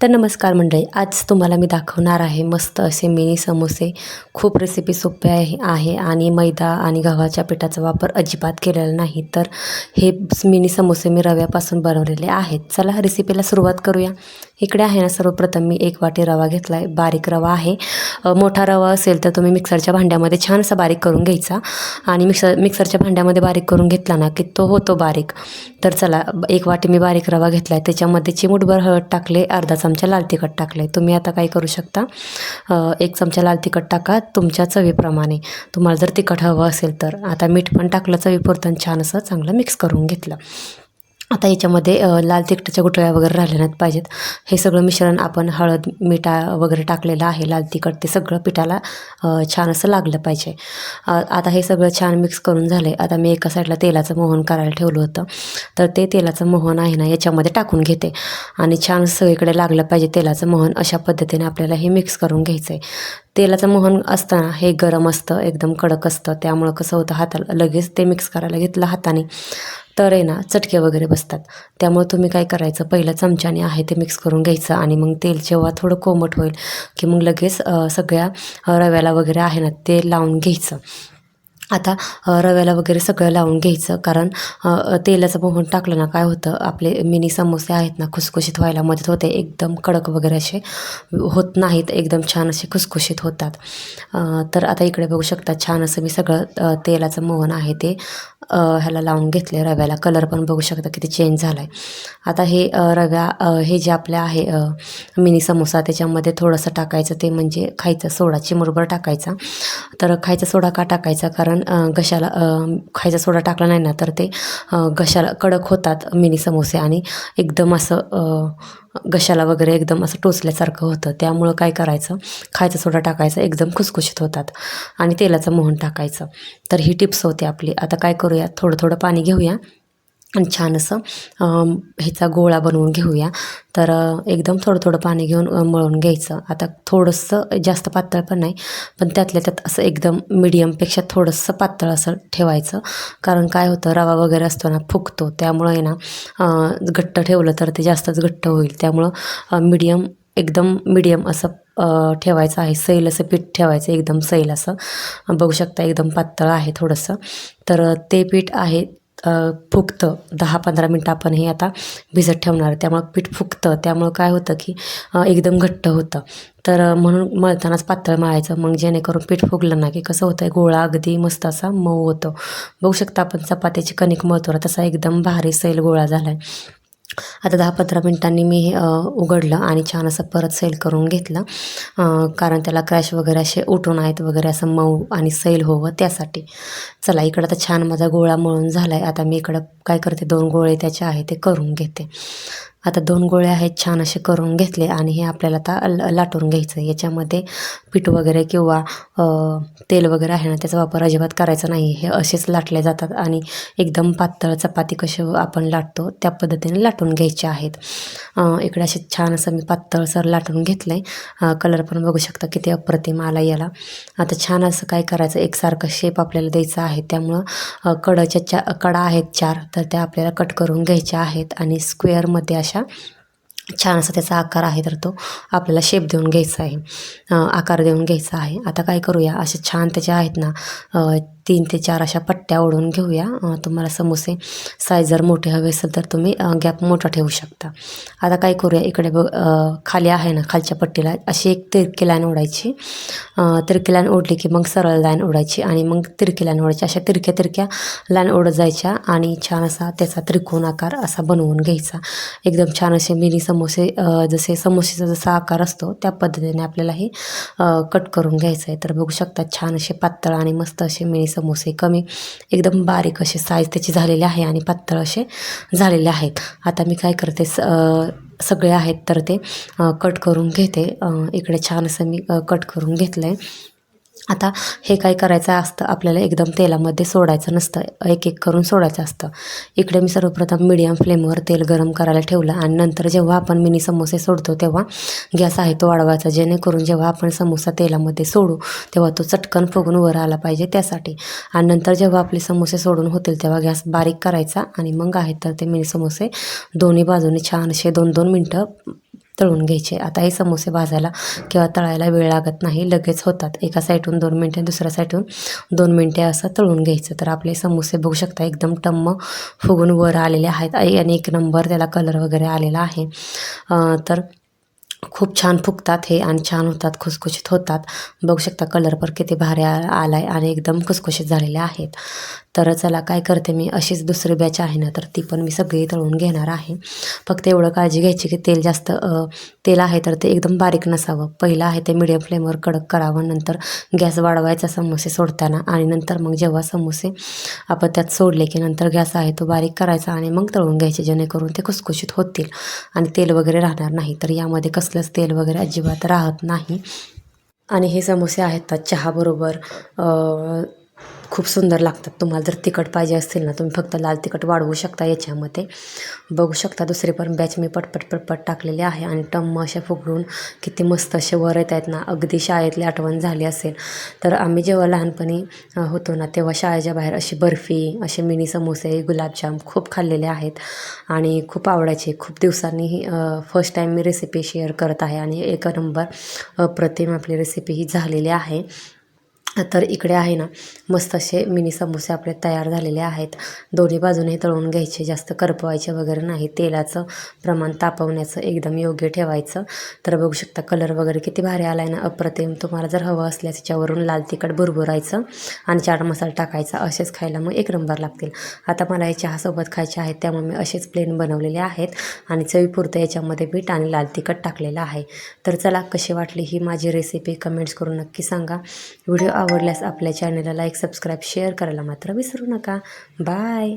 तर नमस्कार मंडळी आज तुम्हाला मी दाखवणार आहे मस्त असे मिनी समोसे. खूप रेसिपी सोपे आहे आहे आणि मैदा आणि गव्हाच्या पिठाचा वापर अजिबात केलेला नाही. तर हे मिनी समोसे मी रव्यापासून बनवलेले आहेत. चला रेसिपीला सुरुवात करूया. इकडे आहे ना सर्वप्रथम मी एक वाटी रवा घेतला आहे बारीक रवा आहे. मोठा रवा असेल तर तुम्ही मिक्सरच्या भांड्यामध्ये छान असा बारीक करून घ्यायचा. आणि मिक्सर मिक्सरच्या भांड्यामध्ये बारीक करून घेतला ना की तो होतो बारीक. तर चला एक वाटी मी बारीक रवा घेतला आहे त्याच्यामध्ये चिमूटभर हळद टाकले अर्धाचा चमचा लाल तिखट टाकलं आहे तुम्ही आता काय करू शकता? एक चमचा लाल तिखट टाका तुमच्या चवीप्रमाणे. तुम्हाला जर तिखट हवं असेल तर. आता मीठ पण टाकलं चवीपुरतं छान असं चांगलं मिक्स करून घेतलं. आता याच्यामध्ये लाल तिखटाच्या गुठळ्या वगैरे राहिल्या नाहीत पाहिजेत. हे सगळं मिश्रण आपण हळद मिठा वगैरे टाकलेलं आहे लाल तिखट ते सगळं पिठाला छान असं लागलं पाहिजे. आता हे सगळं छान मिक्स करून झालं आहे आता मी एका साईडला तेलाचं मोहन करायला ठेवलं होतं. तर ते तेलाचं मोहन आहे ना याच्यामध्ये टाकून घेते. आणि छान सगळीकडे लागलं पाहिजे तेलाचं मोहन अशा पद्धतीने आपल्याला हे मिक्स करून घ्यायचं आहे तेलाचं मोहन असताना हे गरम असतं एकदम कडक असतं. त्यामुळं कसं होतं हाताला लगेच ते मिक्स करायला घेतलं हाताने. तर आहे ना चटके वगैरे बसतात. त्यामुळे तुम्ही काय करायचं पहिलं चमच्याने आहे ते मिक्स करून घ्यायचं आणि मग तेल जेव्हा थोडं कोमट होईल की मग लगेच सगळ्या रव्याला वगैरे आहे ना ते लावून घ्यायचं. आता रव्याला वगैरे सगळं लावून घ्यायचं. कारण तेलाचं मोहन टाकलं ना काय होतं आपले मिनी समोसे आहेत ना खुसखुशीत व्हायला मदत होते. एकदम कडक वगैरे असे होत नाहीत. एकदम छान असे खुसखुशीत होतात. तर आता इकडे बघू शकता छान असं मी सगळं तेलाचं मोहन आहे ते ह्याला लावून घेतले रव्याला. कलर पण बघू शकता किती चेंज झाला आहे आता हे रव्या हे जे आपले आहे मिनी समोसा त्याच्यामध्ये थोडंसं टाकायचं ते म्हणजे खायचं सोडा चिमुरभर टाकायचा. तर खायचा सोडा का टाकायचा? कारण कारण घशाला खायचा सोडा टाकला नाही ना तर ते घशाला कडक होतात मिनी समोसे आणि एकदम असं घशाला वगैरे एकदम असं टोचल्यासारखं होतं. त्यामुळं काय करायचं? खायचा सोडा टाकायचा एकदम खुसखुशीत होतात आणि तेलाचं मोहन टाकायचं. तर ही टिप्स होती आपली. आता काय करूया? थोडं थोडं पाणी घेऊया. छान असं ह्याचा गोळा बनवून घेऊया. तर एकदम थोडं थोडं पाणी घेऊन मळून घ्यायचं. आता थोडंसं जास्त पातळ पण नाही पण त्यातल्या त्यात असं एकदम मिडियमपेक्षा थोडंसं पातळ असं ठेवायचं. कारण काय होतं रवा वगैरे असतो ना फुगतो. त्यामुळं आहे ना घट्ट ठेवलं तर ते जास्तच घट्ट होईल. त्यामुळं मिडियम एकदम मिडियम असं ठेवायचं आहे. सैल असं पीठ ठेवायचं एकदम सैल असं. बघू शकता एकदम पातळ आहे थोडंसं. तर ते पीठ आहे फुगतं. दहा पंधरा मिनटं आपण हे आता भिजत ठेवणार. आहे त्यामुळं पीठ फुगतं. त्यामुळं काय होतं की एकदम घट्ट होतं. तर म्हणून मळतानाच पातळ मळायचं. मग जेणेकरून पीठ फुगलं ना की कसं होतं गोळा अगदी मस्त असा मऊ होतो. बघू शकता आपण चपात्याची कणिक मळतो तसा एकदम भारी सैल गोळा झाला आहे आता दहा पंधरा मिनटांनी मी हे उघडलं आणि छान असं परत सैल करून घेतलं. कारण त्याला क्रॅश वगैरे असे उठून आहेत वगैरे असं मऊ आणि सैल होवं त्यासाठी. चला इकडं आता छान माझा गोळा मळून झाला आहे आता मी इकडं काय करते दोन गोळे त्याचे आहे ते करून घेते. आता दोन गोळे आहेत छान असे करून घेतले आणि हे आपल्याला आता लाटून घ्यायचं. याच्यामध्ये पीठ वगैरे किंवा तेल वगैरे आहे ना त्याचा वापर अजिबात करायचा नाही. हे असेच लाटले जातात आणि एकदम पातळ चपाती कशी आपण लाटतो त्या पद्धतीने लाटून घ्यायचे आहेत. इकडे असे छान असं मी पातळसर लाटून घेतलं आहे कलर पण बघू शकता किती अप्रतिम आला याला. आता छान असं काय करायचं एकसारखं शेप आपल्याला द्यायचा आहे. त्यामुळं कडाच्या चा कडा आहेत चार तर त्या आपल्याला कट करून घ्यायच्या आहेत आणि स्क्वेअरमध्ये अशा छान असा त्याचा आकार आहे तर तो आपल्याला शेप देऊन घ्यायचा आहे. आकार देऊन घ्यायचा आहे. आता काय करूया? असे छान त्याचे आहेत ना तीन ते चार अशा पट्ट्या ओढून घेऊया. तुम्हाला समोसे साईज जर मोठे हवे असेल तर तुम्ही गॅप मोठा ठेवू शकता. आता काय करूया इकडे बघ खाली आहे ना खालच्या पट्टीला अशी एक तिरकी लाईन ओढायची. तिरकी लाईन ओढली की मग सरळ लाईन ओढायची आणि मग तिरकी लाईन ओढायची. अशा तिरक्या तिरक्या लाईन ओढत जायच्या आणि छान असा त्याचा त्रिकोण आकार असा बनवून घ्यायचा. एकदम छान असे मिनी समोसे जसे समोसेचा जसा आकार असतो त्या पद्धतीने आपल्याला हे कट करून घ्यायचं आहे तर बघू शकता छान असे पातळ आणि मस्त असे मिनी समोसे कमी एकदम बारीक असे साईज त्याची झालेली आहे आणि पातळ असे झालेले आहेत. आता मी काय करते स सगळे आहेत तर ते कट करून घेते. इकडे छान असं मी कट करून घेतलं आहे आता हे काय करायचं असतं? आपल्याला एकदम तेलामध्ये सोडायचं नसतं. एक एक करून सोडायचं असतं. इकडे मी सर्वप्रथम मिडियम फ्लेमवर तेल गरम करायला ठेवलं आणि नंतर जेव्हा आपण मिनी समोसे सोडतो तेव्हा गॅस आहे तो वाढवायचा. जेणेकरून जेव्हा आपण समोसा तेलामध्ये सोडू तेव्हा तो चटकन फुगून वर आला पाहिजे त्यासाठी. आणि नंतर जेव्हा आपले समोसे सोडून होतील तेव्हा गॅस बारीक करायचा आणि मग आहे तर ते मिनी समोसे दोन्ही बाजूने छान असे दोन दोन मिनटं तळून घ्यायचे. आता हे समोसे भाजायला किंवा तळायला वेळ लागत नाही लगेच होतात. एका साईडहून दोन मिनटे दुसऱ्या साईडहून दोन मिनटे असं तळून घ्यायचं. तर आपले समोसे बघू शकता एकदम टम्म फुगून वर आलेले आहेत आणि आणि एक नंबर त्याला कलर वगैरे आलेला आहे. तर खूप छान फुगतात हे आणि छान होतात खुसखुशीत होतात. बघू शकता कलर पण किती भारी आ- आलाय आणि एकदम खुसखुशीत झालेले आहेत. तर चला काय करते मी अशीच दुसरी बॅच आहे ना तर ती पण मी सगळी तळून घेणार आहे. फक्त एवढं काळजी घ्यायची की तेल जास्त तेल आहे तर ते एकदम बारीक नसावं. पहिलं आहे ते मिडियम फ्लेमवर कडक करावं नंतर गॅस वाढवायचा समोसे सोडताना आणि नंतर मग जेव्हा समोसे आपण त्यात सोडले की नंतर गॅस आहे तो बारीक करायचा आणि मग तळून घ्यायचे जेणेकरून ते खुसखुशीत होतील आणि तेल वगैरे राहणार नाही. तर यामध्ये कसलंच तेल वगैरे अजिबात राहत नाही. आणि हे समोसे आहेत चहाबरोबर खूप सुंदर लागतात. तुम्हाला जर तिखट पाहिजे असतील ना तुम्ही फक्त लाल तिखट वाढवू शकता याच्यामध्ये. बघू शकता दुसरी पण बॅच मी पटपट पटपट टाकलेली आहे आणि टम्म अशा फुगडून किती मस्त असे वर येत आहेत ना. अगदी शाळेतली आठवण झाली असेल. तर आम्ही जेव्हा लहानपणी होतो ना तेव्हा शाळेच्या बाहेर अशी बर्फी असे मिनी समोसे गुलाबजाम खूप खाल्लेले आहेत. आणि खूप आवडायचे. खूप दिवसांनी ही फर्स्ट टाईम मी रेसिपी शेअर करत आहे. आणि एक नंबर अप्रतिम आपली रेसिपी ही झालेली आहे. तर इकडे आहे ना मस्त असे मिनी समोसे आपले तयार झालेले आहेत. दोन्ही बाजूने तळून घ्यायचे जास्त करपवायचे वगैरे नाही. तेलाचं प्रमाण तापवण्याचं एकदम योग्य ठेवायचं. तर बघू शकता कलर वगैरे किती भारी आला आहे ना. अप्रतिम तुम्हाला जर हवं असल्यास त्याच्यावरून लाल तिखट भुरभुरायचं आणि चाट मसाला टाकायचा असेच खायला मग एक नंबर लागतील. आता मला हे चहासोबत खायचे आहेत त्यामुळे मी असेच प्लेन बनवलेले आहेत. आणि चवीपुरतं याच्यामध्ये बीट आणि लाल तिखट टाकलेलं आहे. तर चला कशी वाटली ही माझी रेसिपी कमेंट्स करून नक्की सांगा. व्हिडिओ आवडल्यास आपल्या चॅनलला लाईक सबस्क्राईब शेअर करायला मात्र विसरू नका. बाय